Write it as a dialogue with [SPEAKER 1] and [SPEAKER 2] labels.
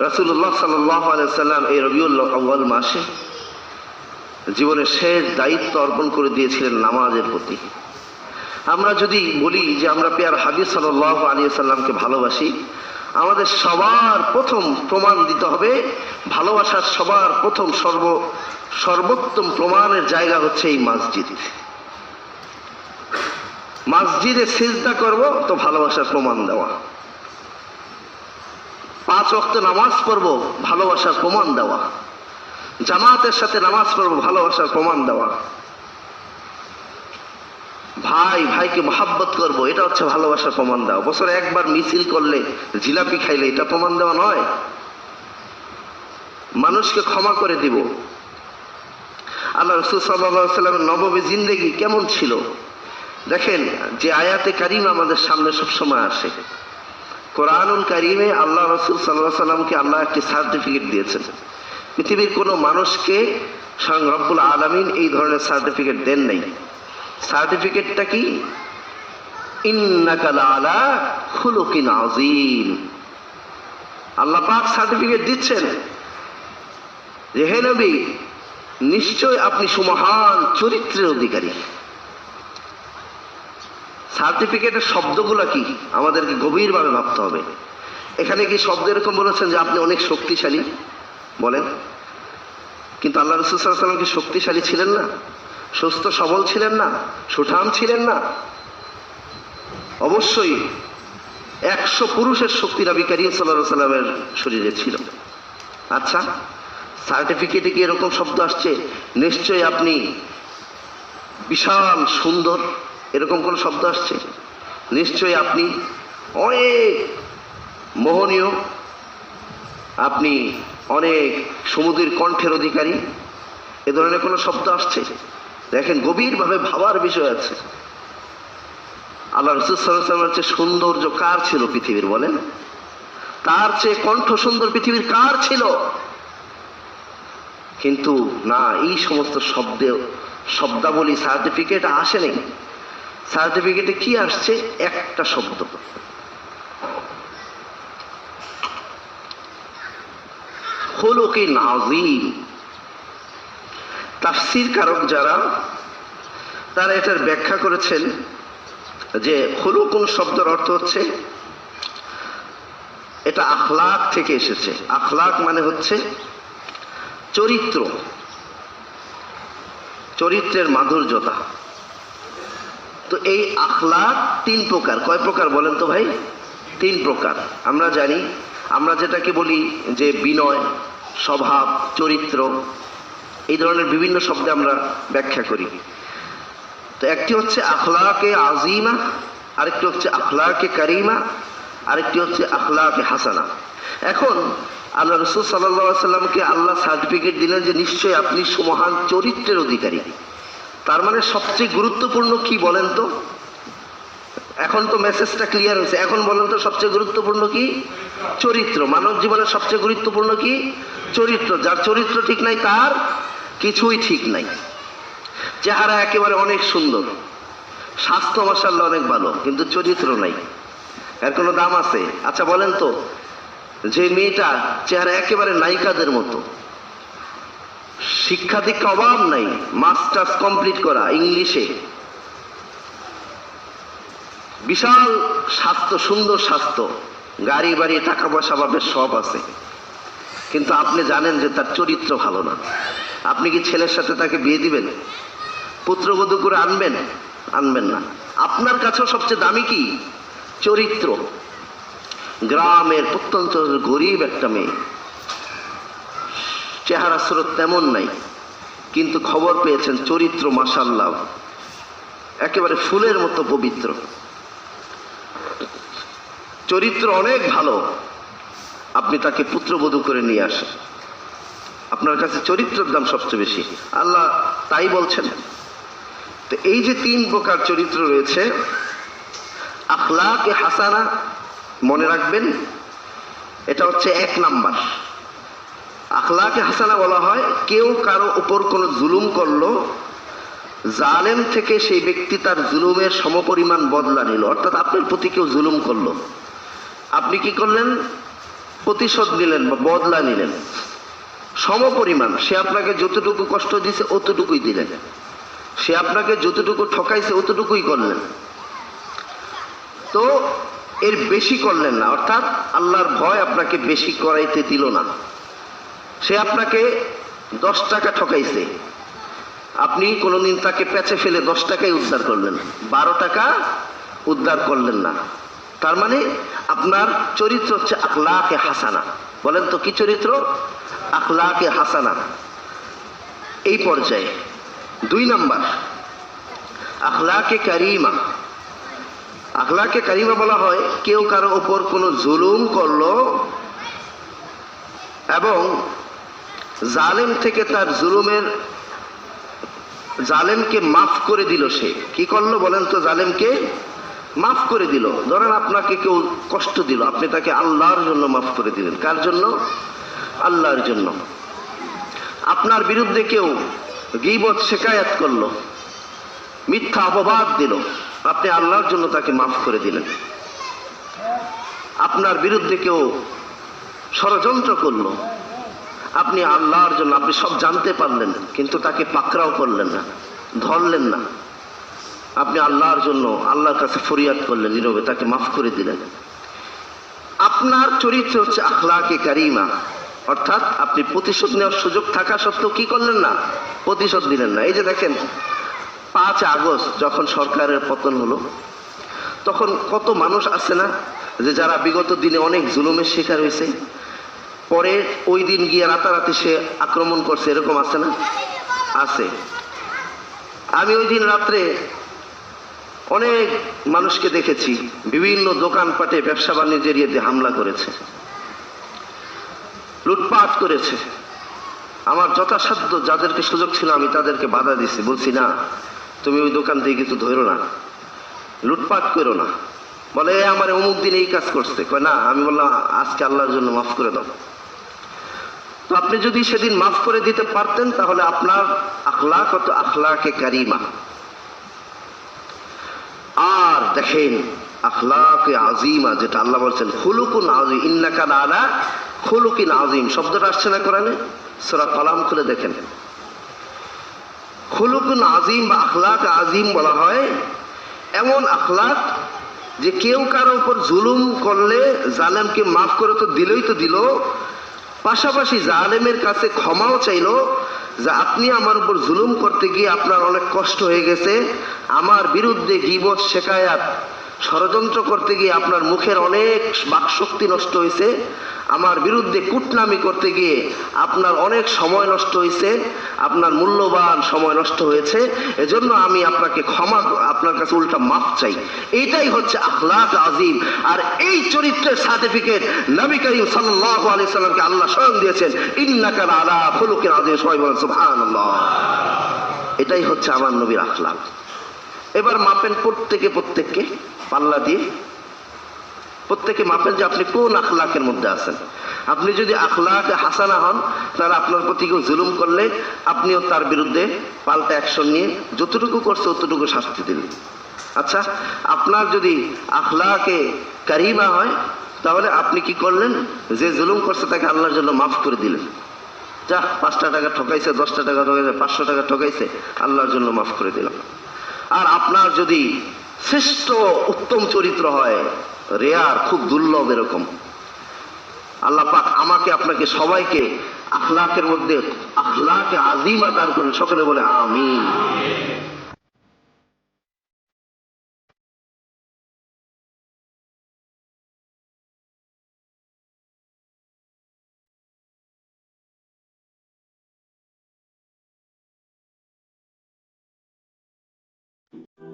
[SPEAKER 1] রাসুল্লাহ সাল্লাম এই রবিউল আউ্বাল মাসে জীবনের শেষ দায়িত্ব অর্পণ করে দিয়েছিলেন নামাজের প্রতি। আমরা যদি বলি যে আমরা পেয়ার হাবিব সাল্লাহ আলী সাল্লামকে ভালোবাসি, আমাদের সবার প্রথম প্রমাণ দিতে হবে, ভালোবাসার সবার প্রথম সর্ব, সর্বোত্তম প্রমাণের জায়গা হচ্ছে এই মসজিদ। মসজিদে সিজদা করব তো ভালোবাসার প্রমাণ দেওয়া। পাঁচ অক্ত নামাজ পড়ব, ভালোবাসার প্রমাণ দেওয়া। জামাতের সাথে নামাজ পড়ব, ভালোবাসার প্রমাণ দেওয়া। ভাই, ভাইকে মহাব্বত করব, এটা হচ্ছে ভালোবাসার প্রমাণ দেওয়া। বছরে একবার মিছিল করলে জিলাপি খাইলে এটা প্রমাণ দেওয়া নয়। মানুষকে ক্ষমা করে দিব। আল্লাহ রসুল সাল্লামের নবমী জিন্দেগি কেমন ছিল? দেখেন, যে আয়াতে কারিম আমাদের সামনে সবসময় আসে। কোরআনুল কারিমে আল্লাহ রসুল সাল্লাহ সাল্লামকে আল্লাহ একটি সার্টিফিকেট দিয়েছেন। পৃথিবীর কোনো মানুষকে স্বয়ং রব্বুল আলমিন এই ধরনের সার্টিফিকেট দেন নাই। সার্টিফিকেটটা কি? ইন্নাকালা খুলুকিন আল্লাহ পাক সার্টিফিকেট দিচ্ছেন যে, হে নবী, নিশ্চয় আপনি সুমহান চরিত্রের অধিকারী। সার্টিফিকেটের শব্দগুলো কি? আমাদেরকে গভীরভাবে ভাবতে হবে। এখানে কি শব্দ এরকম বলেছেন যে আপনি অনেক শক্তিশালী? বলেন। কিন্তু আল্লাহ রসুলাম কি শক্তিশালী ছিলেন না? সুস্থ, সবল ছিলেন না? সুঠাম ছিলেন না? অবশ্যই একশো পুরুষের শক্তি নবী করিম সাল্লাহ সাল্লামের শরীরে ছিল। আচ্ছা সার্টিফিকেটে কি এরকম শব্দ আসছে? নিশ্চয়ই আপনি বিশাল সুন্দর এরকম কোন শব্দ আসছে? নিশ্চয়ই আপনি অনেক মোহনীয়। আপনি অনেক সমুদ্রের কণ্ঠের অধিকারী। এ ধরনের কোনো শব্দ আসছে? দেখেন, গভীরভাবে ভাবার বিষয় আছে। আল্লাহ রসুলামের হচ্ছে সৌন্দর্য কার ছিল পৃথিবীর বলেন? তার চেয়ে কণ্ঠ সুন্দর পৃথিবীর কার ছিল? কিন্তু না, এই সমস্ত শব্দে শব্দাবলী, সার্টিফিকেট আসেনি। সার্টিফিকেটে কি আসছে? একটা শব্দ। হলো কি নাজিম তাফসির কারক যারা, তারা এটার ব্যাখ্যা করেছেন যে হলো কোন শব্দের অর্থ হচ্ছে? এটা আখলাক থেকে এসেছে। আখলাক মানে হচ্ছে চরিত্র। চরিত্রের মাধুর্যতা। তো এই আখলাক তিন প্রকার। কয় প্রকার বলেন তো ভাই? তিন প্রকার। আমরা জানি, আমরা যেটাকে বলি যে বিনয়, স্বভাব, চরিত্র, এই ধরনের বিভিন্ন শব্দে আমরা ব্যাখ্যা করি। তো একটি হচ্ছে আখলাকে আজিমা আরেকটি হচ্ছে আখলাকে কারিমা, আরেকটি হচ্ছে আখলাকে হাসানা। এখন আল্লাহ রসুল সাল্লা সাল্লামকে আল্লাহ সার্টিফিকেট দিলেন যে নিশ্চয়ই আপনি সুমহান চরিত্রের অধিকারী। তার মানে সবচেয়ে গুরুত্বপূর্ণ কি বলেন তো? এখন তো মেসেজটা ক্লিয়ার হয়েছে। এখন বলেন তো সবচেয়ে গুরুত্বপূর্ণ কি? চরিত্র। মানব জীবনের সবচেয়ে গুরুত্বপূর্ণ কি? চরিত্র। যার চরিত্র ঠিক নাই, তার কিছুই ঠিক নাই। চেহারা একেবারে অনেক সুন্দর। স্বাস্থ্য মাসাল্লাহ অনেক ভালো, কিন্তু চরিত্র নাই। এর কোনো দাম আছে? আচ্ছা বলেন তো, যে মেয়েটা চেহারা একেবারে নায়িকাদের মতো শিক্ষা দীক্ষা অভাব নাই, মাস্টার্স কমপ্লিট করা, ইংলিশে। বিশাল স্বাস্থ্য, সুন্দর স্বাস্থ্য। গাড়ি, বাড়ি, টাকা পয়সা পাবে সব আছে। কিন্তু আপনি জানেন যে তার চরিত্র ভালো না। আপনি কি ছেলের সাথে তাকে বিয়ে দিবেন? পুত্রবধূ করে আনবেন? আনবেন না। আপনার কাছেও সবচেয়ে দামি কি? চরিত্র। গ্রামের প্রত্যন্ত গরিব একটা মেয়ে। চেহারা স্রোত তেমন নাই। কিন্তু খবর পেয়েছেন চরিত্র মাসাল্লাহ একেবারে ফুলের মতো পবিত্র। চরিত্র অনেক ভালো। আপনি তাকে পুত্রবধূ করে নিয়ে আসেন। আপনার কাছে চরিত্রের দাম সবচেয়ে বেশি। আল্লাহ তাই বলছেন। তো এই যে তিন প্রকার চরিত্র রয়েছে, আখলাকে হাসানা, মনে রাখবেন, এটা হচ্ছে এক নাম্বার। আখলাকে হাসানা বলা হয়, কেউ কারও উপর কোনো জুলুম করল, জালেম থেকে সেই ব্যক্তি তার জুলুমের সমপরিমাণ বদলা নিল। অর্থাৎ আপনার প্রতি কেউ জুলুম করল। আপনি কি করলেন? প্রতিশোধ নিলেন বা বদলা নিলেন। সমপরিমাণ, সে আপনাকে যতটুকু কষ্ট দিছে অতটুকুই দিলেন। সে আপনাকে যতটুকু ঠকাইছে অতটুকুই করলেন। তো এর বেশি করলেন না, অর্থাৎ আল্লাহর ভয় আপনাকে বেশি করাইতে দিল না। সে আপনাকে দশ টাকা ঠকাইছে। আপনি কোনোদিন তাকে পেঁচে ফেলে দশ টাকাই উদ্ধার করলেন। বারো টাকা উদ্ধার করলেন না। তার মানে আপনার চরিত্র হচ্ছে আখলাকে হাসানা। বলেন তো কি চরিত্র? আখলাকে হাসানা। এই পর্যায়ে দুই নাম্বার, আখলাকে কারিমা। আখলাকে কারিমা বলা হয় কেউ কারও ওপর কোনো জুলুম করল এবং জালেম থেকে তার জুলুমের জালেমকে মাফ করে দিল সে। কি করল বলেন তো জালেমকে? মাফ করে দিল। ধরেন আপনাকে কেউ কষ্ট দিল, আপনি তাকে আল্লাহর জন্য মাফ করে দিলেন। কার জন্য? আল্লাহর জন্য। আপনার বিরুদ্ধে কেউ গিবত, শেকায়াত করল, মিথ্যা অপবাদ দিল, আপনি আল্লাহর জন্য তাকে মাফ করে দিলেন। আপনার বিরুদ্ধে কেউ ষড়যন্ত্র করল আপনি আল্লাহর জন্য, আপনি সব জানতে পারলেন, কিন্তু তাকে পাকড়াও করলেন না, ধরলেন না। আপনি আল্লাহর জন্য, আল্লাহর কাছে ফরিয়াদ করলেন, নীরবে তাকে মাফ করে দিলেন। আপনার চরিত্র হচ্ছে আখলাকে কারিমা। অর্থাৎ আপনি প্রতিশোধ নেওয়ার সুযোগ থাকা সত্ত্বেও কি করলেন না? প্রতিশোধ দিলেন না। এই যে দেখেন, পাঁচ আগস্ট যখন সরকারের পতন হলো, তখন কত মানুষ আছে না, যে যারা বিগত দিনে অনেক জুলুমের শিকার হয়েছে পরে ওই দিন গিয়ে রাতারাতি সে আক্রমণ করছে, এরকম আছে না? আছে। আমি ওই দিন রাত্রে অনেক মানুষকে দেখেছি, বিভিন্ন দোকানপাটে ব্যবসা বাণিজ্যের ইয়েতে হামলা করেছে। লুটপাট করেছে। আমার যথাসাধ্য যাদেরকে সুযোগ ছিল, আমি তাদেরকে বাধা দিছি। বলছি, না, তুমি ওই দোকান থেকে কিছু ধরো না। লুটপাট করো না। বলে আমার অমুক দিন এই কাজ করছে। কয়, না, আমি বললাম আজকে আল্লাহর জন্য মাফ করে দাও। তো আপনি যদি সেদিন মাফ করে দিতে পারতেন, তাহলে আপনার আখলা কত আখলাকে কারিমা। আর দেখেন, আখলাকে আজিমা, যেটা আল্লাহ বলছেন, খুলুকুন আজিম ইন্নাকা আলা খুলুকিন আজিম শব্দটা আসছে না কোরআনে? সূরা কালাম খুলে দেখেন। খুলুকুন আজিম বা আখলাক আজিম বলা হয়, এমন আখলাক যে কেউ কারও উপর জুলুম করলে জালেমকে মাফ করে তো দিলই তো দিল পাশাপাশি জালেমের কাছে ক্ষমাও চাইল যে আপনি আমার উপর জুলুম করতে গিয়ে আপনার অনেক কষ্ট হয়ে গেছে। আমার বিরুদ্ধে গিবত, শেখায়াত ষড়যন্ত্র করতে গিয়ে আপনার মুখের অনেক বাকশক্তি নষ্ট হয়েছে। আমার বিরুদ্ধে কুটনামি করতে গিয়ে আপনার অনেক সময় নষ্ট হয়েছে। আপনার মূল্যবান সময় নষ্ট হয়েছে। এজন্য আমি আপনাকে ক্ষমা, আপনার কাছে উল্টা মাফ চাই। এইটাই হচ্ছে আখলাক আজিম। আর এই চরিত্রের সার্টিফিকেট নবী করিম সাল্লাল্লাহু আলি সাল্লামকে আল্লাহ স্বয়ং দিয়েছেন ইন্নাকার আলা খুলুকিন আজিম সবাই বলেন এটাই হচ্ছে আমার নবীর আখলাক। এবার মাপেন প্রত্যেকে প্রত্যেককে। পাল্লা দিয়ে প্রত্যেকে মাপেন যে আপনি কোন আখলাকের মধ্যে আছেন। আপনি যদি আখলাক হাসানা হন, তাহলে আপনার প্রতি কেউ জুলুম করলে আপনিও তার বিরুদ্ধে পাল্টা অ্যাকশন নিয়ে যতটুকু করছে ততটুকু শাস্তি দিলেন আচ্ছা আপনার যদি আখলাকে কারিমা হয়, তাহলে আপনি কি করলেন? যে জুলুম করছে তাকে আল্লাহর জন্য মাফ করে দিলেন। যা, পাঁচটা টাকা ঠকাইছে, দশটা টাকা ঠকাইছে, পাঁচশো টাকা ঠকাইছে, আল্লাহর জন্য মাফ করে দিলাম। আর আপনার যদি শ্রেষ্ঠ উত্তম চরিত্র হয়। রেয়ার খুব দুর্লভ এরকম। আল্লাহ পাক আমাকে, আপনাকে, সবাইকে আখলাকের মধ্যে আখলাকে আজিমা দান করেন। সকলে বলে, আমিন।